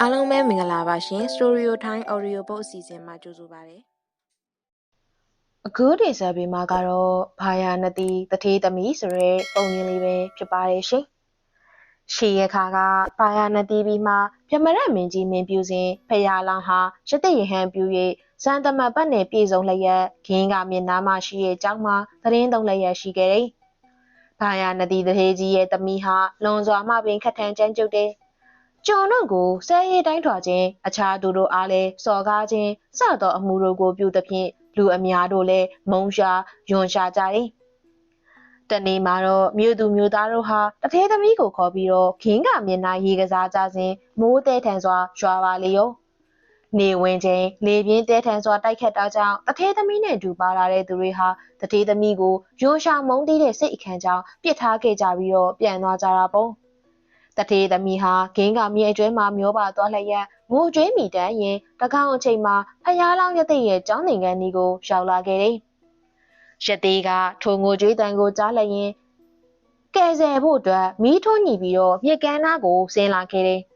အားလုံးပဲမင်္ဂလာပါရှင် Story Time Audio Book အစီအစဉ်မှာကြိုဆိုပါရစေ။အခုဒေဇာဘေမှာကတော့ဘာယာနတိတထေးသမီးဆိုရဲပုံရင်းလေးပဲဖြစ်ပါတယ်ရှင်။ရှေရခါကဘာယာနတိပြီးမှပြမရမင်းကြီးမင်းပြူစဉ်ဖရာလောင်ဟာရတိယဟန်ပြူ၍စံတမတ်ပတ်နယ်ပြည်စုံလျက်ခင်းကမြင်နာမရှိရဲ့အကြောင်းမှာသတင်းသုံးလျက်ရှိခဲ့တယ်။ ဘာယာနတိတထေးကြီးရဲ့သမီးဟာလွန်စွာမှပင်ခက်ထန်ကြမ်းကြုတ်တယ်။ကျွန်တို့ကိုဆဲရဲတိုင်းထွာခြင်းအခြားသူတို့အားလည်းစော်ကားခြင်းစသောအမှုတို့ကိုပြုသဖြင့်လူအများတို့လည်းမုံရှာယွန်ရှာကြတယ်။တနေ့မှာတော့မြို့သူမြို့သားတို့ဟာတထဲသမီးကိုခေါ်ပြီးတော့ခင်းကမျက်နှာရေကစားကြစဉ်မိုးတဲထန်စွာရွာပါလေရော။ နေဝင်ချင်းလေပြင်းတဲထန်စွာတိုက်ခတ်တာကြောင့်တထဲသမီးနဲ့ဒူပါလာတဲ့သူတွေဟာတထဲသမီးကိုယွန်ရှာမုံတီးတဲ့စိတ်အခမ်းကြောင့်ပြစ်ထားခဲ့ကြပြီးတော့ပြန်သွားကြတာပေါ့။တထေးသမီးဟာဂင်းကမြေကျွဲမှာမျောပါသွားလျက်ငိုကြွေးမိတန်းရင်တကောင်အချိန်မှာဖျားလောင်းရတဲ့ရဲ့ကျောင်းသင်ခန်းဒီကိုရောက်လာခဲ့တယ်။ရသေးကထိုငိုကြွေးတန်ကိုကြားလျင်ကဲဆယ်ဖို့အတွက်မီးထွန်းညှိပြီးတော့မြေကမ်းနားကိုဆင်းလာခဲ့တယ်။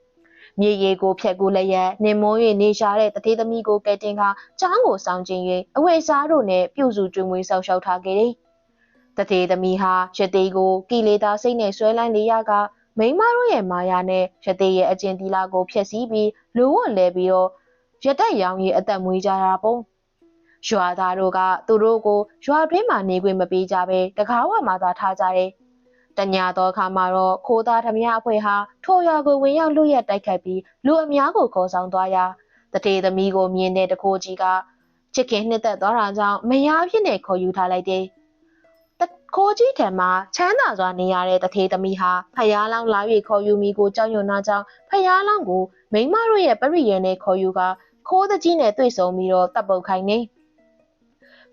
မြေရီကိုဖျက်ကူလျက်နေမုံ၍နေရှာတဲ့တထေးသမီးကိုကဲတင်ကကျောင်းကိုဆောင်ကျင်၍အဝိစားတို့နဲ့ပြုစုကျွေးမွေးဆောက်ရှောက်ထားခဲ့တယ်။တထေးသမီးဟာရသေးကိုကီလေသာစိတ်နဲ့ဆွဲလန်းနေရကမိမတို့ရဲ့မာယာနဲ့ရသေးရဲ့အကျင့်တီလာကိုဖျက်ဆီးပြီးလူဝတ်လဲပြီးတော့ရတက်ရောင်ကြီးအသက်မွေးကြတာပုံရွာသားတို့ကသူတို့ကိုရွာတွင်းမှာနေခွင့်မပေးကြဘဲတကားဝမှာသာထားကြတယ်။ တညာတော်ခါမှာတော့ခိုးသားဓမြအဖွဲ့ဟာထိုရွာကိုဝင်ရောက်လူရက်တိုက်ခတ်ပြီးလူအများကိုခေါ်ဆောင်သွားရာတထေသမီးကိုမြင်တဲ့တခိုးကြီးကချစ်ခင်နှစ်သက်သွားတာကြောင့်မယားဖြစ်နေခေါ်ယူထားလိုက်တယ်။ခိုးကြီးထံမှာချမ်းသာစွာနေရတဲ့တထေးသမီးဟာဖယားလောင်းလာ၍ခေါ်ယူမိကိုကြောက်ရွံ့နာကြောင်းဖယားလောင်းကိုမိမတို့ရဲ့ပရိယေနဲ့ခေါ်ယူကခိုးတကြီးနဲ့တွေ့ဆုံပြီးတော့တပ်ပုတ်ခိုင်းနေ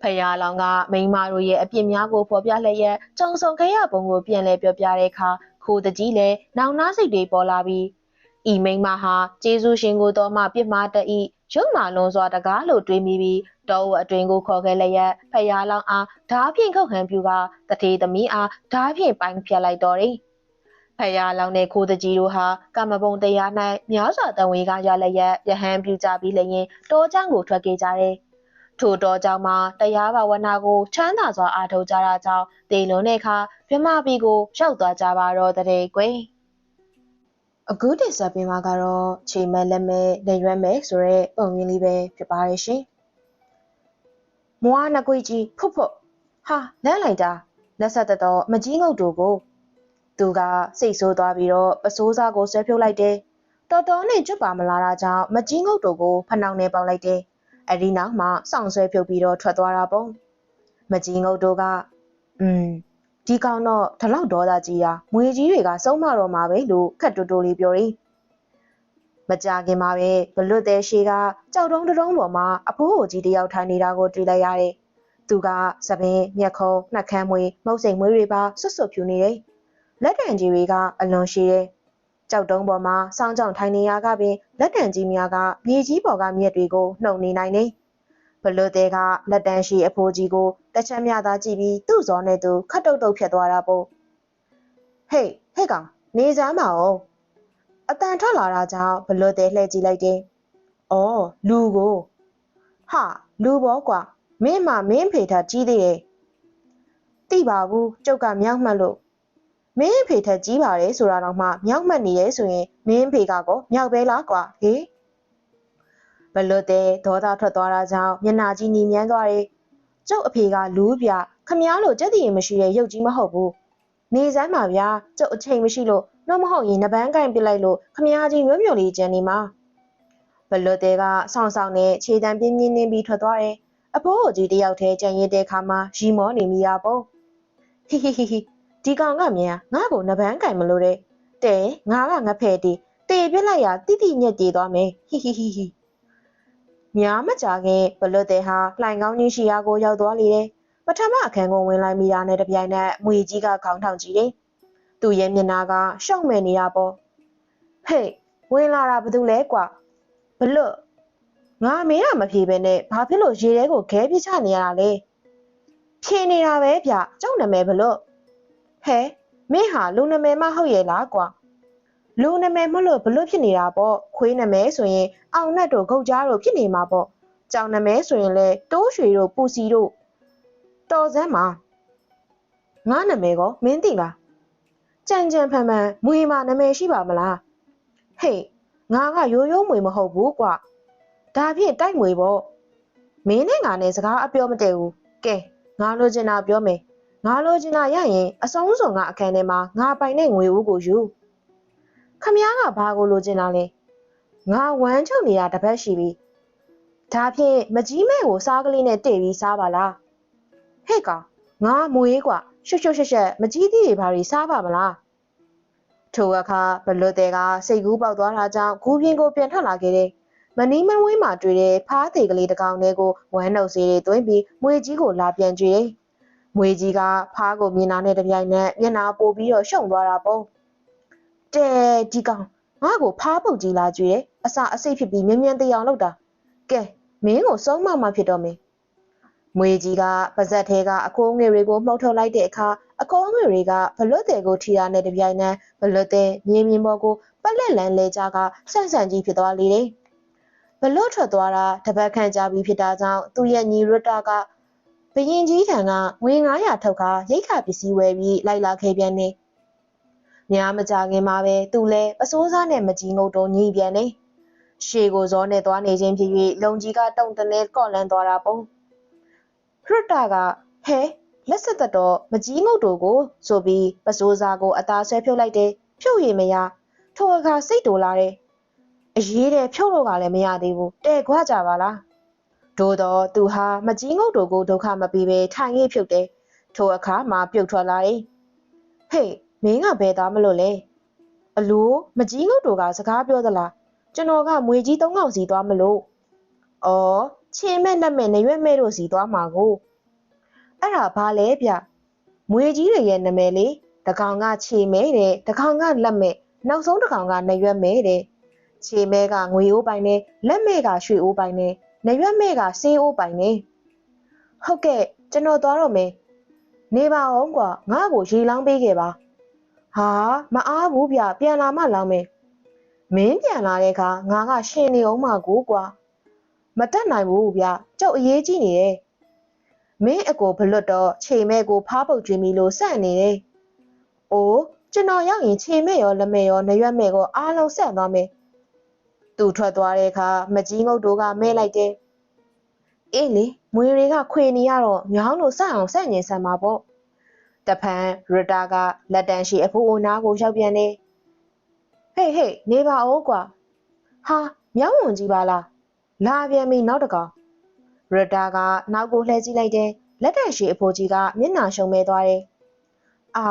ဖယားလောင်ကမိမတို့ရဲ့အပြစ်များကိုဖော်ပြလျက်ကြုံဆုံခရပုံကိုပြန်လဲပြောပြတဲ့အခါခိုးတကြီးလည်းနောင်နာစိတ်တွေပေါ်လာပြီးဤမိမဟာကျေးဇူးရှင်ကိုတော့မှပြစ်မှားတ၏ရုပ်မာလွန်စွာတကားလို့တွေးမိပြီးတောအအတွင်ကိုခေါ်ခဲ့လျက်ဖယားလောင်းအားဓားဖြင့်ခုတ်ဟန်ပြူကတထေသမီးအားဓားဖြင့်ပိုင်းဖြတ်လိုက်တော်တယ်ဖယားလောင်းတဲ့ခိုးတကြီးတို့ဟာကမ္မပုံတရား၌များစွာတန်ဝေကရလျက်ယဟန်ပြူကြပြီးလျင်တောချောင်းကိုထွက်ခဲ့ကြတယ် ထိုတော်ကြောင့်မှတရားဘာဝနာကိုချမ်းသာစွာအားထုတ်ကြတာကြောင့်တေလွန်တဲ့အခါမြမပီကိုရောက်သွားကြပါတော့တဲ့ကွယ်အခုတင်ဆက်ပေးမှာကတော့ချိန်မဲ့လက်မဲ့လက်ရွက်မဲ့ဆိုတဲ့ပုံရင်းလေးပဲဖြစ်ပါရဲ့ရှင်။မွားနှကွေးကြီးဖုတ်ဖုတ်ဟာလန့်လိုက်တာလက်ဆက်တော့မကြီးငုတ်တို့ကို သူကစိတ်ဆိုးသွားပြီးတော့ပစိုးစားကိုဆွဲဖြုတ်လိုက်တယ်။တော်တော်နဲ့ကျွတ်ပါမလာတာကြောင့်မကြီးငုတ်တို့ကိုဖနှောင်နဲ့ပေါက်လိုက်တယ်။ အဲဒီနောက်မှစောင့်ဆွဲဖြုတ်ပြီးတော့ထွက်သွားတာပေါ့။မကြီးငုတ်တို့ကอืมဒီကောင်တော့ဒီလောက်ဒေါသကြီးရာမွေကြီးတွေကစုံမတော့မှာပဲလို့ခက်တူတူလေးပြောတယ်မကြခင်မှာပဲဘလွတ်တဲ့ရှေကကြောက်တုံးတုံးပေါ်မှာအဖိုးဟိုကြီးတယောက်ထိုင်နေတာကိုတွေ့လိုက်ရတယ်။သူကသပင်မျက်ခုံးနှက်ခမ်းမွေမုတ်စိမ်မွေးတွေပါဆွတ်ဆွတ်ဖြူနေတယ်။လက်တံကြီးတွေကအလွန်ရှိတယ်။ ကြောက်တုံးပေါ်မှာစောင်းကြောင်ထိုင်နေရကပင်လက်တံကြီးများကမြေကြီးပေါ်ကမြက်တွေကိုနှုတ်နေနိုင်တယ်။ဘလွတ်တဲ့ကလက်တန်းရှိအဖိုးကြီးကိုတစ်ချက်မြသာကြည့်ပြီးသူ့ဇော်နဲ့သူခတ်တုတ်တုတ်ဖြစ်သွားတာပေါ့ဟေးဟဲ့ကောင်နေစမ်းမအောင်အတန်ထွက်လာတာကြောင့်ဘလွတ်တဲ့လှည့်ကြည့်လိုက်တယ်အော်လူကိုဟာလူဘောကွာမင်းမမင်းဖေထကြီးသေးတယ်တိပါဘူးကျုပ်ကမြောက်မှတ်လို့ မင်းဖေထက်ကြီးပါတယ်ဆိုတာတော့မှမြောက်မှတ်နေရဲဆိုရင်မင်းဖေကကောမြောက်ပဲလားကွာဟေးမလွတ်တဲ့ဒေါသထွက်သွားတာကြောင့်မျက်နှာကြီးနီမြန်းသွားတယ်။ကျုပ်အဖေကလူးပြခမားလို့ကြက်တည်ရင်မရှိတဲ့ရုပ်ကြီးမဟုတ်ဘူး။နေစမ်းပါဗျာကျုပ်အချိန်မရှိလို့တော့မဟုတ်ရင်နပန်းကင်ပစ်လိုက်လို့ခမားကြီးမျိုးမျိုးလေးကျန်နေမှာ။ဘလွတ်တဲ့ကဆောင်းဆောင်းနဲ့ခြေတံပြင်းပြင်းနှင်းပြီးထွက်သွားတယ်။အဖိုးကြီးတယောက်တည်းကြံရစ်တဲ့ခါမှာရီမောနေမိတာပေါ့။ဟီဟီဟီဟီ ဒီကောင်ကမြန်ငါ့ကိုနပန်းကင်မလို့တဲ့။တဲငါကငါဖဲတီတေပြစ်လိုက်ရတိတိညက်ကြေသွားမယ်ဟီဟီဟီဟီများမကြခင်ဘလွတ်တဲ့ဟာလှိုင်ကောင်းကြီးရှိရာကိုရောက်သွားလေတယ်။ပထမအခန်းကိုဝင်လိုက်မိတာနဲ့တပြိုင်နက်မွေကြီးကခေါင်းထောင်ကြည့်တယ်။သူ့ရဲ့မျက်နှာကရှောက်မဲ့နေတာပေါ့။ဟေ့ဝင်လာတာဘာလို့လဲကွာ။ဘလွတ်ငါမင်းကမဖြေပဲနဲ့ဘာဖြစ်လို့ရေထဲကိုခဲပြချနေရတာလဲ။ဖြေနေတာပဲဗျ။ကျောင်းနာမည်ဘလွတ်။ ဟဲမင်းဟာလူနာမည်မဟုတ်ရဲ့လားကွာ။လူနာမည်မလို့ဘလို့ဖြစ်နေတာပေါ့ခွေးနာမည်ဆိုရင်အောင်နှက်တို့ဂုတ်ကြားတို့ဖြစ်နေမှာပေါ့ကြောင်နာမည်ဆိုရင်လေတိုးရွှေတို့ပူစီတို့တော်စမ်းမှာငါနာမည်ကောမင်းသိလားကြံကြံဖန်ဖန်မွေမှာနာမည်ရှိပါမလားဟေးငါကရိုးရိုးမွေမဟုတ်ဘူးကွာဒါဖြင့်တိုက်မွေပေါ့မင်းနဲ့ငါနဲ့စကားအပြောမတည့်ဘူးကဲငါလိုချင်တာပြောမယ် ငါလိုချင်တာရရင်အဆုံးစုံကအခန်းထဲမှာငါပိုင်တဲ့ငွေဦးကိုယူခမ ्या ကဘာကိုလိုချင်တာလဲငါဝမ်းချုပ်နေတာတစ်ပတ်ရှိပြီဒါဖြင့်မကြီးမဲ့ကိုစားကလေးနဲ့တည့်ပြီးစားပါလားဟဲ့ကောင်ငါမွေးกว่าရှုပ်ရှုပ်ရှက်ရှက်မကြီးသေးတွေဘာတွေစားပါမလားထိုအခါဘလွတ်တဲ့ကစိတ်ကူးပေါက်သွားတာကြောင့်ဂူပြင်းကိုပြန်ထွက်လာခဲ့တယ်မနီးမဝင်းမှာတွေ့တဲ့ဖားသေးကလေးတစ်ကောင်လေးကိုဝမ်းနှုတ်စေးတွေသွင်းပြီးမွေကြီးကိုလာပြန်ကြွေတယ် မွေကြီးကဖားကိုမြင်တာနဲ့တပြိုင်နက်မျက်နှာပိုပြီးတော့ရှုံသွားတာပေါ့တဲဒီကောင်ငါ့ကိုဖားပုတ်ကြီးလာကြွေအစာအစိတ်ဖြစ်ပြီးမြင်းမြန်းသေးအောင်လုပ်တာကဲမင်းကိုဆုံးမမှဖြစ်တော့မင်းမွေကြီးကပါဇက်ထဲကအခိုးငွေတွေကိုမှုတ်ထုတ်လိုက်တဲ့အခါအခိုးငွေတွေကဘလွတ်တဲ့ကိုထိတာနဲ့တပြိုင်နက်ဘလွတ်တဲ့မြင်းမြင်းပေါ်ကိုပလက်လန်လဲကြကဆန့်ဆန့်ကြီးဖြစ်သွားလေတယ်ဘလွတ်ထွက်သွားတာတပတ်ခန့်ကြာပြီးဖြစ်တာကြောင့်သူ့ရဲ့ညီရွတ်တာက ဘရင်ကြီးထံကငွေ900ထုတ်ခါရိတ်ခါပစ္စည်းဝယ်ပြီးလိုက်လာခဲ့ပြန်နေ။များမကြခင်မှာပဲသူလည်းပစိုးစားနဲ့မကြီးငုတ်တော့ညီပြန်နေ။ရှေကိုဇောနဲ့သွားနေခြင်းဖြစ်၍လုံကြီးကတုံတလဲကော့လန်းသွားတာပုံ။ရစ်တာကဟဲလက်ဆက်သက်တော့မကြီးငုတ်တို့ကိုဆိုပြီးပစိုးစားကိုအသာဆွဲဖြုတ်လိုက်တယ်။ဖြုတ်ရမရထိုအခါစိတ်တူလာတယ်။အရေးတဲ့ဖြုတ်လို့ကလည်းမရသေးဘူး။တဲ့ခွာကြပါလား။ သို့တော့သူဟာမကြီးငုတ်တို့ကိုဒုက္ခမပေးဘဲထိုင်ရိပ်ဖြုတ်တယ်။ထိုအခါမှပြုတ်ထွက်လာတယ်။ဟေးမင်းကဘယ်သားမလို့လဲ။အလိုမကြီးငုတ်တို့ကစကားပြောသလား။ကျွန်တော်ကမွေကြီးသုံးကောင်စီသွားမလို့။အော်ခြေမဲ့လက်မဲ့နေရွက်မဲ့တို့စီသွားမှာကို။အဲ့ဒါဘာလဲဗျ။မွေကြီးတွေရဲ့နာမည်လေတကောင်ကခြေမဲတဲ့တကောင်ကလက်မဲ့နောက်ဆုံးတကောင်ကနေရွက်မဲတဲ့ခြေမဲကငွေအိုးပိုင်နဲ့လက်မဲ့ကရွှေအိုးပိုင်နဲ့ နေရွက်မဲ့ကစေးအိုးပိုင်နဲ့ဟုတ်ကဲ့ကျွန်တော်သွားတော့မယ်နေပါအောင်ကွာငါ့ကိုရေလောင်းပေးခဲ့ပါဟာမအားဘူးဗျပြန်လာမှလောင်းမယ်မင်းပြန်လာတဲ့အခါငါကရှင်နေအောင်မှာကိုကွာမတက်နိုင်ဘူးဗျကျုပ်အရေးကြီးနေတယ်မင်းအကိုဘလွတ်တော့ခြေမဲ့ကိုဖားပုတ်ကျွေးမီလို့စန့်နေတယ်။အိုးကျွန်တော်ရောက်ရင်ခြေမဲ့ရောလက်မဲ့ရောနရွက်မဲ့ကိုအားလုံးဆက်သွားမယ်။ သူထွက်သွားတဲ့အခါမကြီးငုတ်တို့ကမဲလိုက်တယ်။အေးလေမွေတွေကခွေနေရတော့မြောင်းလို့စအောင်ဆက်ညင်ဆန်မှာပေါ့။တဖန်ရတာကလက်တန်ရှိအဖိုးအိုနားကိုရောက်ပြန်တယ်။ဟေးဟေးနေပါဦးကွာ။ဟာမြောင်းဝင်ကြီးပါလား။လာပြန်ပြီနောက်တကောင်။ရတာကနောက်ကိုလှည့်ကြည့်လိုက်တယ်။လက်တန်ရှိအဖိုးကြီးကမျက်နှာရှုံမဲသွားတယ်။အာ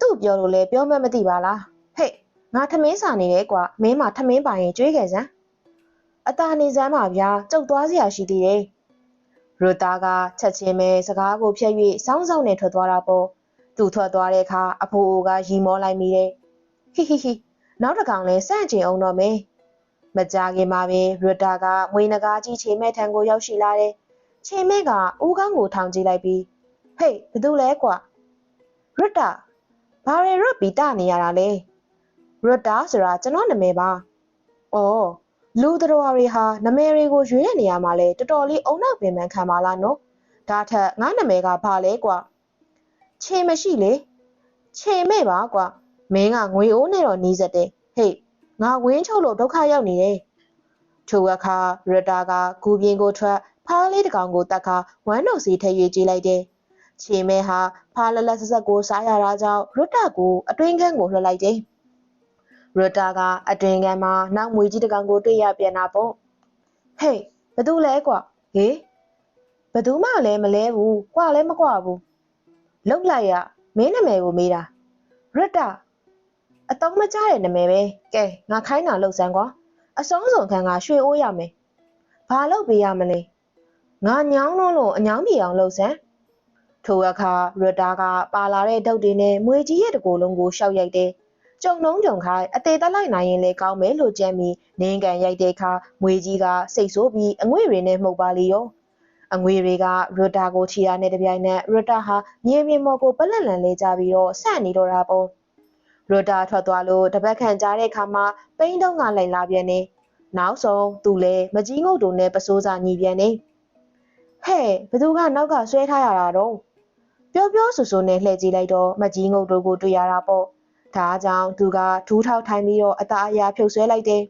သူ့ပြောလို့လဲပြောမှမသိပါလား။ဟေး ငါထမင်းစာနေတယ်ကွာမင်းမထမင်းပိုင်ရင်ကြွေးခဲ့စမ်း။အตาနေစမ်းပါဗျာကြုတ်သွားစရာရှိသေးတယ်။ရတာကချက်ချင်းပဲစကားကိုဖြတ်၍စောင်းစောင်းနဲ့ထွက်သွားတာပေါ့။သူထွက်သွားတဲ့အခါအဖိုးအိုကရီမောလိုက်မိတယ်။ဟိဟိဟိနောက်တစ်ကောင်လဲစန့်ကျင်အောင်တော့မယ်။မကြခင်မှာပဲရတာကမွေးနဂါးကြီးချိန်မဲ့ထံကိုရောက်ရှိလာတယ်။ချိန်မဲ့ကဦးကောင်းကိုထောင်ကြည့်လိုက်ပြီးဟေးဘသူလဲကွာရတာဘာရဲရပီတာနေရတာလဲ ရတာဆိုတာကျွန်တော်နာမည်ပါ။အော်လူတော်တွေဟာနာမည်တွေကိုရွေးတဲ့နေရာမှာလဲတော်တော်လေးအုံနောက်ပင်ပန်းခံပါလားနော်။ဒါထက်ငါနာမည်ကဘာလဲကွာ။ခြေမရှိလေ။ခြေမဲ့ပါကွာ။မင်းကငွေအိုးနဲ့တော့နီးစက်တယ်။ဟေးငါဝင်းချုပ်လို့ဒုက္ခရောက်နေတယ်။ထိုအခါရတာကဂူပြင်းကိုထွက်ဖားလေးတစ်ကောင်ကိုတတ်ခါဝမ်းတော်စီထည့်ရွေးကြည့်လိုက်တယ်။ခြေမဲဟာဖားလက်လက်ဆက်ဆက်ကိုစားရတာကြောင့်ရတာကိုအတွင်းခန်းကိုလွှတ်လိုက်တယ်။ ရတာကအတွင်းခန်းမှာနောက်မွေကြီးတစ်ကောင်ကိုတွေ့ရပြန်တာပေါ့။ဟေးဘသူလဲကွာ။ဟေးဘသူမှလည်းမလဲဘူး။ကွာလည်းမကွာဘူး။လုတ်လိုက်ရမင်းနာမည်ကိုမေးတာ။ရတာအတုံးမကြတဲ့နာမည်ပဲ။ကဲငါခိုင်းတာလှုပ်စမ်းကွာ။အဆုံးစုံခံကရွှေအိုးရမယ်။ဘာလုပ်ပေးရမလဲ။ငါညောင်းလို့လို့အညောင်းပြေအောင်လှုပ်စမ်း။ထိုအခါရတာကပါလာတဲ့ဒုတ်တွေနဲ့မွေကြီးရဲ့တကိုယ်လုံးကိုရှောက်ရိုက်တယ်။ ကြုံလုံးကြုံခိုင်းအသေးသက်လိုက်နိုင်ရင်လေကောင်းမယ်လို့ကြံပြီးနင်းကန်ရိုက်တဲ့အခါမွေကြီးကစိတ်ဆိုးပြီးအငွေတွေနဲ့မှုတ်ပါလေရော။အငွေတွေကရတာကိုချီရနဲ့တပြိုင်နက်ရတာဟာမြေပြင်ပေါ်ကိုပလက်လန်လဲကြပြီးတော့ဆန့်နေတော့တာပေါ့။ရရတာထွက်သွားလို့တပတ်ခန့်ကြားတဲ့အခါမှာပိန်းတုံးကလိုက်လာပြန်နေနောက်ဆုံးသူလည်းမကြီးငုတ်တုံနဲ့ပစိုးစာညီပြန်နေဟဲ့ဘသူကနောက်ကဆွဲထားရတာတော့ပြောပြောဆူဆူနဲ့လှည့်ကြည့်လိုက်တော့မကြီးငုတ်တို့ကိုတွေ့ရတာပေါ့ ဒါကြောင့်သူကထူးထောက်ထိုင်ပြီးတော့အသားအရာဖြုတ်ဆွဲလိုက်တယ်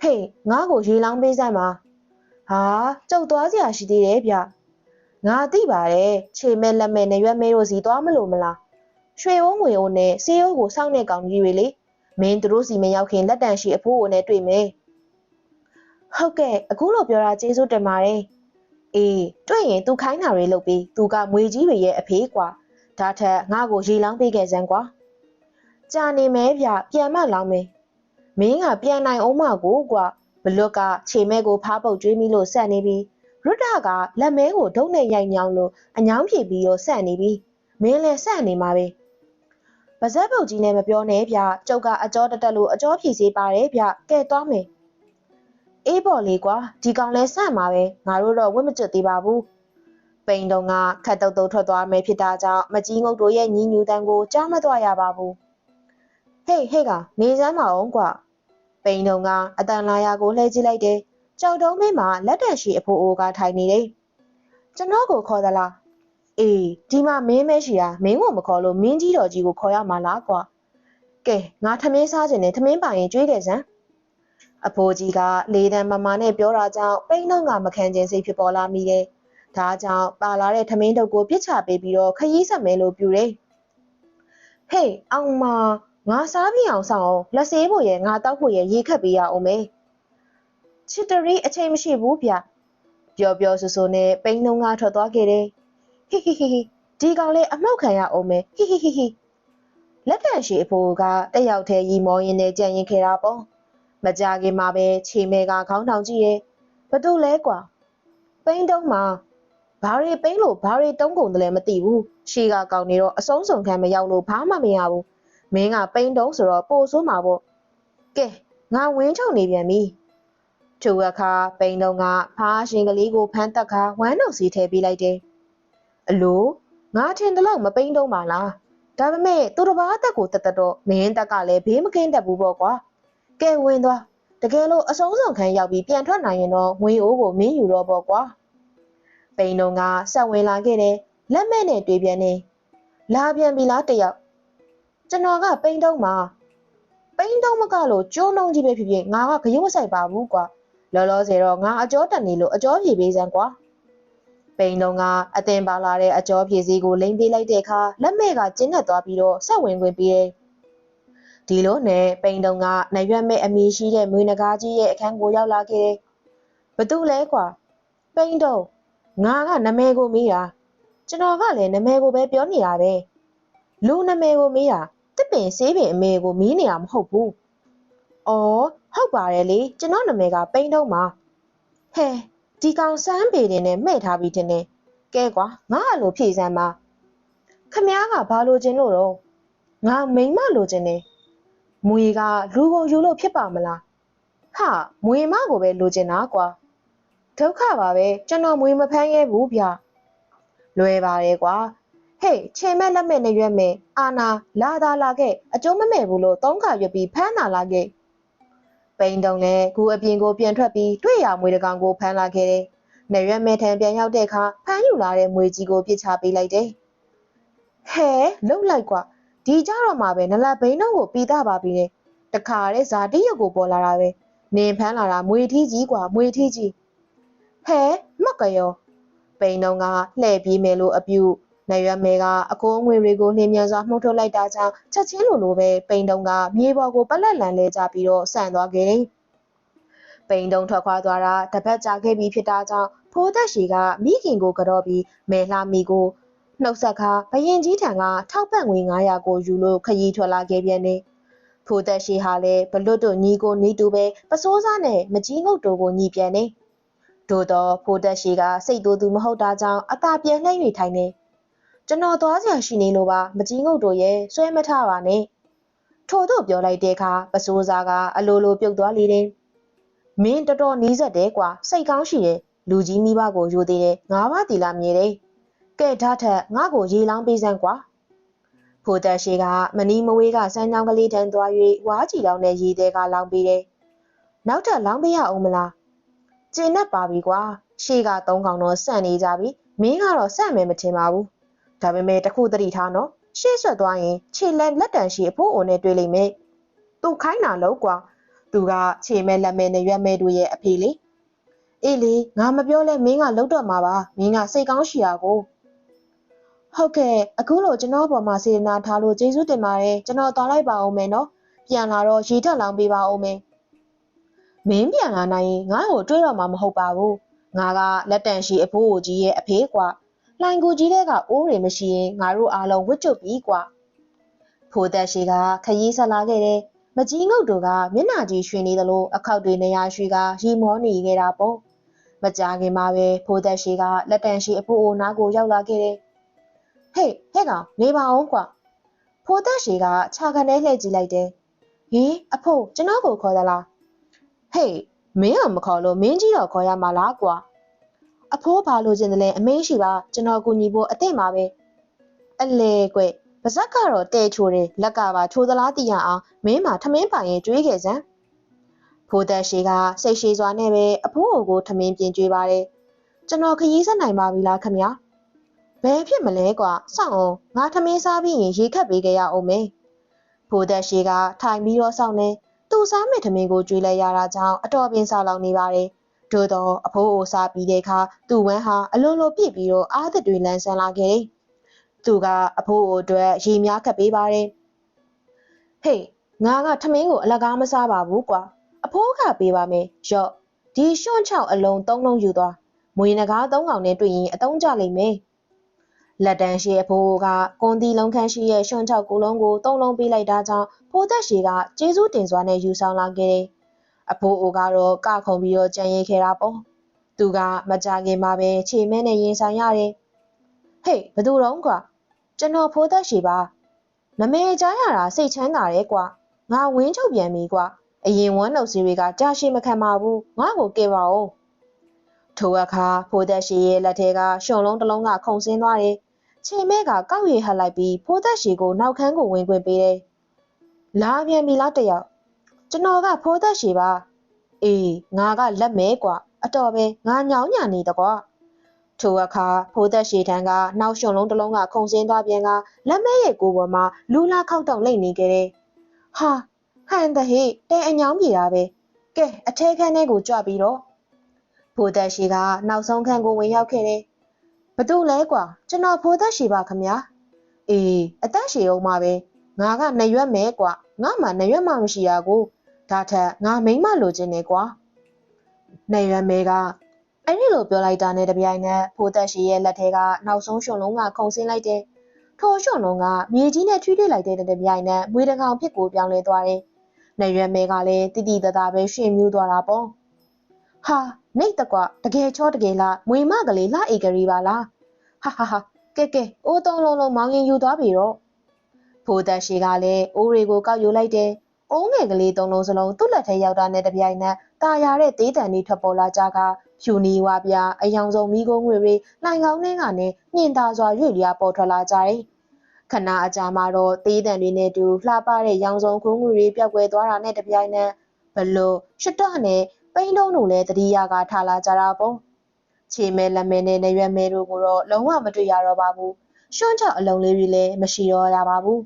ဟေးငါ့ကိုရေလောင်းပေးစမ်းပါဟာကြောက်သွားစရာရှိသေးတယ်ဗျငါသိပါတယ်ခြေမဲ့လက်မဲ့နဲ့ရွက်မဲတို့စီသွားမလို့မလားရွှေအိုးငွေအိုးနဲ့ဆေးအိုးကိုစောင့်နေကောင်ကြီးတွေလေမင်းတို့စီမရောက်ခင်လက်တန်ရှိအဖိုးအိုနဲ့တွေ့မယ်ဟုတ်ကဲ့အခုလိုပြောတာကျေးဇူးတင်ပါတယ်အေးတွေ့ရင် तू ခိုင်းတာတွေလုပ်ပြီး तू ကမွေကြီးတွေရဲ့အဖေးကွာဒါထက်ငါ့ကိုရေလောင်းပေးခဲ့စမ်းကွာ ကြာနေမဲဗျပြန်မလောင်းမယ်မင်းကပြန်နိုင်အောင်မကိုကွာဘလွတ်ကခြေမဲကိုဖားပုတ်ကျွေးမိလို့ဆက်နေပြီးရစ်တာကလက်မဲကိုဒုတ်နဲ့ရိုက်ညောင်းလို့အညောင်းဖြေပြီးတော့ဆက်နေပြီးမင်းလည်းဆက်နေမှာပဲပါဇက်ပုတ်ကြီးနဲ့မပြောနဲ့ဗျကျုပ်ကအကြောတက်တက်လို့အကြောဖြေစေပါတယ်ဗျကဲသွားမယ်အေးပေါ်လေးကွာဒီကောင်လဲဆက်မှာပဲငါတို့တော့ဝတ်မကျွတ်သေးပါဘူးပိန်တုံကခတ်တုတ်တုတ်ထွက်သွားမယ်ဖြစ်တာကြောင့်မကြီးငုတ်တို့ရဲ့ညီညူတန်းကိုကြားမသွားရပါဘူး ဟေးဟေးကနေစမ်းမအောင်ကွာပိန်တုံကအတန်လာယာကိုလှည့်ကြည့်လိုက်တယ်ကြောက်တုံးမင်းမှာလက်တံရှိအဖိုးအိုးကထိုင်နေတယ်ကျွန်တော်ကိုခေါ်သလားအေးဒီမှာမင်းမရှိတာမင်းကိုမခေါ်လို့မင်းကြီးတော်ကြီးကိုခေါ်ရမှာလားကွာကဲငါထမင်းစားခြင်းနဲ့ထမင်းပိုင်ရင်ကြွေးခဲ့စမ်းအဖိုးကြီးကလေတံမမာနဲ့ပြောတာကြောင့်ပိန်းတော့ကမခံခြင်းစိတ်ဖြစ်ပေါ်လာမိတယ်ဒါကြောင့်ပါလာတဲ့ထမင်းတုပ်ကိုပြစ်ချပေးပြီးတော့ခရီးဆက်မယ်လို့ပြူတယ်ဟေးအောင်မ ငါစားပြအောင်ဆောင်အောင်လက်ဆေးဖို့ရဲ့ငါတောက်ဖို့ရဲ့ရေခတ်ပေးရအောင်မေချစ်တရီအချိန်မရှိဘူးဗျပျော်ပျော်ဆူဆူနဲ့ပိန်းလုံးကထွက်သွားခဲ့တယ်ဟိဟိဟိဟိဒီကောင်လေးအမောက်ခံရအောင်မေဟိဟိဟိဟိလက်ထံရှိအဖိုးကတက်ရောက်တဲ့ရီမောရင်းနဲ့ကြံရင်ခဲ့တာပေါ့မကြခင်မှာပဲခြေမဲကခေါင်းထောင်ကြည့်ရဲ့ဘသူလဲကွာပိန်းတုံးမှာဘာတွေပိန်းလို့ဘာတွေတုံးကုန်တယ်လဲမသိဘူးရှေးကကောင်းနေတော့အဆုံးစုံခံမရောက်လို့ဘာမှမရဘူး မင်းကပိန်းတုံးဆိုတော့ပိုဆိုးမှာပေါ့ကဲငါဝင်းချုံနေပြန်ပြီသူအခါပိန်တုံးကဖားရှင်ကလေးကိုဖမ်းတက်ခါဝမ်းတော်စီထည့်ပေးလိုက်တယ်။အလိုငါထင်တယ်လို့မပိန်တုံးပါလား။ဒါပေမဲ့သူတစ်ပါးအသက်ကိုတသက်တော့မင်းတက်ကလည်းဘေးမကင်းတတ်ဘူးပေါ့ကွာ။ကဲဝင်သွားတကယ်လို့အဆုံးစုံခံရောက်ပြီးပြန်ထွက်နိုင်ရင်တော့ငွေအိုးကိုမင်းယူတော့ပေါ့ကွာ။ပိန်တုံးကဆက်ဝင်လာခဲ့တယ်လက်မဲ့နဲ့တွေ့ပြန်နေ။လာပြန်ပြီလားတယောက်။ ကျွန်တော်ကပိန်တုံးမှာပိန်တုံးမကလို့ကျိုးနှုံးကြီးပဲဖြစ်ဖြစ်ငါကခရုမဆိုင်ပါဘူးကွာလောလောဆယ်တော့ငါအကျော်တက်နေလို့အကျော်ဖြေပေးစမ်းကွာပိန်တုံးကအတင်ပါလာတဲ့အကျော်ဖြေစည်းကိုလိမ့်ပေးလိုက်တဲ့အခါလက်မဲ့ကကျင်းနဲ့သွားပြီးတော့ဆက်ဝင်ခွင့်ပေးတယ်ဒီလိုနဲ့ပိန်တုံးကနရွက်မဲ့အမီရှိတဲ့မွေးနဂါးကြီးရဲ့အခန်းကိုရောက်လာခဲ့တယ်ဘသူလဲကွာပိန်တုံးငါကနမဲကိုမေးတာကျွန်တော်ကလည်းနမဲကိုပဲပြောနေတာပဲလူနမဲကိုမေးတာ တစ်ပင်ဆေးပင်အမေကိုမီးနေတာမဟုတ်ဘူး။အော်ဟုတ်ပါတယ်လေကျွန်တော်နာမည်ကပိန်းတုံးပါ။ဟဲဒီကောင်စမ်းပေတင်နဲ့မှဲ့ထားပြီးတင်နေ။ကဲကွာငါအလိုဖြည့်စမ်းပါ။ခမားကဘာလိုချင်လို့တော့ငါမိန်မလိုချင်တယ်။မွေကလူကိုယူလို့ဖြစ်ပါမလား။ဟာမွေမကိုပဲလိုချင်တာကွာ။ဒုက္ခပါပဲကျွန်တော်မွေမဖမ်းရဲဘူးဗျ။လွယ်ပါတယ်ကွာ ဟေးချေမဲ့လက်မဲ့နဲ့ရွက်မဲ့အာနာလာသာလာခဲ့အကျိုးမမဲ့ဘူးလို့သုံးခါရွက်ပြီးဖမ်းလာလာခဲ့ပိန်တုံလည်းခုအပြင်ကိုပြန်ထွက်ပြီးတွေ့ရမွေတကောင်ကိုဖမ်းလာခဲ့တယ်။နေရွက်မဲ့ထံပြန်ရောက်တဲ့အခါဖမ်းယူလာတဲ့မွေကြီးကိုပြစ်ချပေးလိုက်တယ်။ဟဲလှုပ်လိုက်ကွာဒီကြတော့မှပဲနလဘိန်းတော့ကိုပြီးသားပါပြီလေ။တခါတဲ့ဇာတိရုပ်ကိုပေါ်လာတာပဲ။နင်ဖမ်းလာတာမွေထီးကြီးကွာမွေထီးကြီး။ဟဲမှတ်ကရောပိန်တုံကလှည့်ပြေးမယ်လို့အပြု နေရွက်မဲကအကိုးငွေတွေကိုနှင်းမြန်စွာမှုတ်ထုတ်လိုက်တာကြောင့်ချက်ချင်းလိုလိုပဲပိန်တုံကမြေပေါ်ကိုပလက်လန်လဲကြပြီးတော့ဆန်သွားခဲ့တယ်။ပိန်တုံထွက်ခွာသွားတာတပတ်ကြာခဲ့ပြီဖြစ်တာကြောင့်ဖိုးသက်ရှိကမိခင်ကိုကြော့ပြီးမဲလှမီကိုနှုတ်ဆက်ခါဘရင်ကြီးထံကထောက်ပံ့ငွေ900ကိုယူလို့ခရီးထွက်လာခဲ့ပြန်တယ်။ဖိုးသက်ရှိဟာလည်းဘလွတ်တို့ညီကိုနီးတူပဲပစိုးစားနဲ့မကြီးငုတ်တို့ကိုညီပြန်နေ။သို့တော့ဖိုးသက်ရှိကစိတ်တူသူမဟုတ်တာကြောင့်အသာပြန်လှည့်၍ထိုင်နေ။ ကျွန်တော်သွားစရာရှိနေလို့ပါမကြီးငုတ်တို့ရဲ့ဆွဲမထပါနဲ့ထို့သို့ပြောလိုက်တဲ့အခါပစိုးစားကအလိုလိုပြုတ်သွားလေတယ်မင်းတော်တော်နီးစက်တယ်ကွာစိတ်ကောင်းရှိတယ်လူကြီးမိဘကိုယူသေးတယ်ငါးပါးတီလာမြည်တယ်ကဲဓာတ်ထက်ငါ့ကိုရေလောင်းပေးစမ်းကွာဖိုသက်ရှိကမနီမဝေးကစမ်းချောင်းကလေးတန်းသွား၍ဝါးကြည်တောင်နဲ့ရေသေးကလောင်းပြီးတယ်။နောက်ထပ်လောင်းပေးရအောင်မလား။ကျင်နဲ့ပါပြီကွာ။ရှေ့ကသုံးကောင်တော့စန့်နေကြပြီ။မင်းကတော့စန့်မယ်မထင်ပါဘူး။ ဒါပေမဲ့တခုတတိထားနော်။ရှေ့ဆွတ်သွားရင်ခြေလက်လက်တန်ရှိအဖိုးအိုနဲ့တွေ့လိမ့်မယ်။သူခိုင်းတာလို့ကွာ။သူကခြေမဲ့လက်မဲ့နဲ့ရွက်မဲ့တို့ရဲ့အဖေလေ။အေးလေငါမပြောလဲမင်းကလှုပ်တော့မှာပါ။မင်းကစိတ်ကောင်းရှိတာကို။ဟုတ်ကဲ့အခုလိုကျွန်တော်ပေါ်မှာစေတနာထားလို့ကျေးဇူးတင်ပါတယ်ကျွန်တော်သွားလိုက်ပါအောင်မယ်နော်ပြန်လာတော့ရေထက်လောင်းပေးပါအောင်မယ်မင်းပြန်လာနိုင်ရင်ငါ့ကိုတွေးတော့မှာမဟုတ်ပါဘူးငါကလက်တန်ရှိအဖိုးကိုကြီးရဲ့အဖေကွာ လှိုင်ကိုကြီးတဲ့ကအိုးတွေမရှိရင်ငါတို့အားလုံးဝစ်ကျွတ်ပြီကွာဖိုးသက်ရှိကခရီးဆက်လာခဲ့တယ်မကြီးငုတ်တို့ကမျက်နှာကြီးရွှင်နေသလိုအခောက်တွေနေရာရွှေကရီမောနေခဲ့တာပေါ့မကြခင်မှာပဲဖိုးသက်ရှိကလက်တန်ရှိအဖိုးအိုနားကိုရောက်လာခဲ့တယ်ဟေးဟဲ့ကောင်နေပါအောင်ကွာဖိုးသက်ရှည်ကခြာခံထဲလှည့်ကြည့်လိုက်တယ်ဟင်အဖိုးကျွန်တော်ကိုခေါ်သလားဟေးမင်းအောင်မခေါ်လို့မင်းကြီးတော့ခေါ်ရမှာလားကွာ အဖိုးဘာလို့ခြင်းတလဲအမင်းရှိပါကျွန်တော်ကူညီဖို့အသင့်ပါပဲအလေကွပါဇက်ကတော့တဲချိုးတယ်လက်ကပါချိုးသလားတည်ရအောင်မင်းမှာထမင်းပိုင်ရင်တွေးခဲ့စမ်းဖိုးသက်ရှည်ကစိတ်ရှိစွာနဲ့ပဲအဖိုးကိုထမင်းပြင်ကြွေးပါတယ်ကျွန်တော်ခရီးဆက်နိုင်ပါပြီလားခမညာဘယ်ဖြစ်မလဲကွာစောင့်အောင်ငါထမင်းစားပြီးရင်ရေခတ်ပေးကြရအောင်မေဖိုးသက်ရှိကထိုင်ပြီးတော့စောင့်နေသူ့စားမဲ့ထမင်းကိုကြွေးလိုက်ရတာကြောင့်အတော်ပင်စားလောက်နေပါတယ် သို့တော့အဖိုးအိုစားပြီးတဲ့အခါသူ့ဝမ်းဟာအလွန်လိုပြစ်ပြီးတော့အားသက်တွေလန်းဆန်းလာခဲ့တယ်သူကအဖိုးအိုအတွက်ရေများခတ်ပေးပါတယ်ဟေးငါကထမင်းကိုအလကားမစားပါဘူးကွာအဖိုးကပေးပါမယ်ရော့ဒီရွှွန့်ချောက်အလုံးသုံးလုံးယူသွားမွေနဂါးသုံးကောင်နဲ့တွေ့ရင်အတုံးကြလိမ့်မယ်လက်တန်းရှိအဖိုးကကွန်တီလုံးခန်းရှိရဲ့ရွှွန့်ချောက်ကိုလုံးကိုသုံးလုံးပေးလိုက်တာကြောင့်ဖိုးသက်ရှိကကျေးဇူးတင်စွာနဲ့ယူဆောင်လာခဲ့တယ်။ အဖိုးအိုကတော့ကခုံပြီးတော့ကြံရိတ်ခဲ့တာပေါ့။သူကမကြခင်မှာပဲခြေမဲနဲ့ရင်ဆိုင်ရတယ်။ဟေးဘသူတော့ကွာကျွန်တော်ဖိုးသက်ရှိပါနမဲကြားရတာစိတ်ချမ်းသာတယ်ကွာငါဝင်းချုပ်ပြန်ပြီကွာအရင်ဝမ်းနှုတ်စီတွေကကြာရှိမခံပါဘူးငါ့ကိုကဲပါဦးထိုအခါဖိုးသက်ရှိရဲ့လက်ထဲကရှုံလုံးတစ်လုံးကခုန်ဆင်းသွားတယ်ခြေမဲကကောက်ရည်ဟပ်လိုက်ပြီးဖိုးသက်ရှိကိုနောက်ခန်းကိုဝင်ခွင့်ပေးတယ်။လာပြန်ပြီလားတယောက်။ကျွန်တော်ကဖိုးသက်ရှိပါ။ အေးငါကလက်မဲကွာအတော်ပဲငါညောင်းညာနေတကွာ။ထိုအခါဖိုးသက်ရှိထံကနောက်ရှုံလုံးတစ်လုံးကခုန်ဆင်းသွားပြန်ကလက်မဲရဲ့ကိုယ်ပေါ်မှာလူလာခောက်တောင်လိမ့်နေခဲ့တယ်။ဟာဟန်တဟိတဲအညောင်းပြေတာပဲ။ကဲအထဲခန်းထဲကိုကြွပြီးတော့ဖိုးသက်ရှိကနောက်ဆုံးခန်းကိုဝင်ရောက်ခဲ့တယ်။ဘသူလဲကွာကျွန်တော်ဖိုးသက်ရှိပါခမညာအေးအသက်ရှိအောင်ပါပဲငါကနရွက်မဲကွာငါမှနရွက်မှမရှိရကို ဒါထက်ငါမိမ့်မလိုချင်နေကွာနရွက်မဲကအဲ့ဒီလိုပြောလိုက်တာနဲ့တပြိုင်နက်ဖိုးသက်ရှိရဲ့လက်ထဲကနောက်ဆုံးရှင်လုံးကခုန်ဆင်းလိုက်တယ်ထိုရှင်လုံးကမြေကြီးနဲ့ထွေးထွေးလိုက်တဲ့တပြိုင်နက်မွေးတကောင်ဖြစ်ကိုပြောင်းလဲသွားတယ်နရွက်မဲကလည်းတိတိတသားပဲရှင်မြူးသွားတာပေါ့ဟာနေတကွတကယ်ချောတကယ်လားမွေမကလေးလှအေကလေးပါလားဟာဟာဟာကဲကဲအိုးသုံးလုံးလုံးမောင်းရင်ယူသွားပြီတော့ဖိုးသက်ရှိကလည်းအိုးတွေကိုကောက်ယူလိုက်တယ် အိုးငယ်ကလေးသုံးလုံးစလုံးသူ့လက်ထဲရောက်တာနဲ့တပြိုင်နက်ตาရတဲ့သေးတံတွေထွက်ပေါ်လာကြကဖြူနီဝါပြအယောင်ဆုံးမိကုန်းငွေတွေလှိုင်ကောင်းနဲ့ကနေညင်သာစွာရွေ့လျာပေါ်ထွက်လာကြတယ်ခဏအကြာမှာတော့သေးတံတွေနဲ့တူလှပတဲ့ရောင်စုံခုံးငွေတွေပြောက်ကွယ်သွားတာနဲ့တပြိုင်နက်ဘလို့ရှစ်တော့နဲ့ပိန်းတုံးတို့လည်းတတိယကထားလာကြတာပေါ့ခြေမဲလက်မဲနဲ့နေရွက်မဲတို့ကိုတော့လုံးဝမတွေ့ရတော့ပါဘူးရှွန့်ချောက်အလုံးလေးတွေလည်းမရှိတော့ရပါဘူး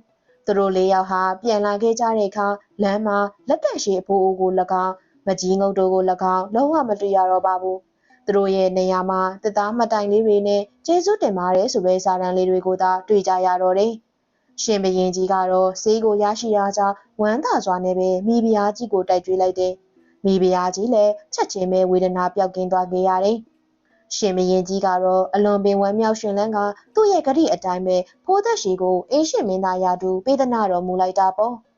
သူတို့လေးယောက်ဟာပြန်လာခဲ့ကြတဲ့အခါ လမ်းမှာလက်သက်ရှိအဖိုးအိုကို၎င်းမကြီးငုတ်တို့ကို၎င်းလုံးဝမတွေ့ရတော့ပါဘူးသူတို့ရဲ့နေရာမှာတသားမတိုင်လေးတွေနဲ့ကျေးဇူးတင်ပါတယ်ဆိုတဲ့စာတမ်းလေးတွေကိုသာတွေ့ကြရတော့တယ်ရှင်ဘရင်ကြီးကတော့ဆေးကိုရရှိရာကြောင့်ဝမ်းသာစွာနဲ့ပဲမိဖုရားကြီးကိုတိုက်ကြွေးလိုက်တယ်။မိဖုရားကြီးလည်းချက်ချင်းပဲဝေဒနာပြောက်ကင်းသွားခဲ့ရတယ်။ရှင်မရင်ကြီးကတော့အလွန်ပင်ဝမ်းမြောက်ရှင်လန်းကသူ့ရဲ့ဂတိအတိုင်းပဲဖိုးသက်ရှိကိုအင်းရှင်မင်းသားရာတူပေးသနာတော်မူလိုက်တာပေါ့။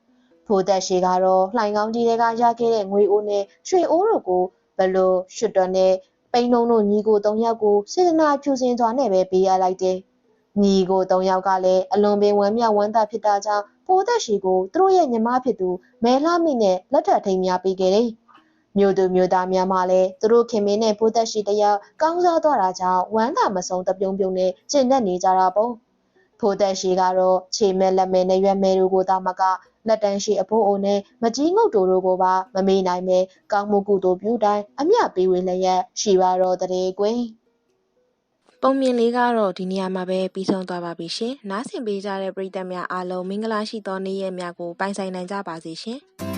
ဖိုးသက်ရှိကတော့လှိုင်ကောင်းကြီးတွေကရခဲ့တဲ့ငွေအိုးနဲ့ရွှေအိုးတို့ကိုဘလို့ရှွတ်တော်နဲ့ပိန်းလုံးတို့ညီကို၃ယောက်ကိုစေတနာဖြူစင်စွာနဲ့ပဲပေးရလိုက်တယ်။ညီကို၃ယောက်ကလည်းအလွန်ပင်ဝမ်းမြောက်ဝမ်းသာဖြစ်တာကြောင့်ဖိုးသက်ရှိကိုသူတို့ရဲ့ညီမဖြစ်သူမဲလှမိနဲ့လက်ထပ်ထိန်များပေးခဲ့တယ်။မြို့သူမြို့သားများမှလည်းသူတို့ခင်မင်းနဲ့ဖိုးသက်ရှိတယောက်ကောင်းစားသွားတာကြောင့်ဝမ်းသာမဆုံးတပြုံပြုံနဲ့ကျင့်တတ်နေကြတာပေါ့ဖိုးသက်ရှိကတော့ခြေမဲ့လက်မဲ့နဲ့ရွက်မဲ့တို့ကိုသာမက လက်တန်းရှိအဖိုးအိုနဲ့မကြီးငုတ်တို့တို့ကိုပါမမေ့နိုင်ပဲကောင်းမှုကုသိုလ်ပြုတိုင်းအမျှပေးဝေလျက်ရှိပါတော့တဲ့ကွယ်ပုံမြင်လေးကတော့ဒီနေရာမှာပဲပြီးဆုံးသွားပါပြီရှင်။နားဆင်ပေးကြတဲ့ပရိသတ်များအားလုံးမင်္ဂလာရှိသောနေ့ရက်များကိုပိုင်ဆိုင်နိုင်ကြပါစေရှင်။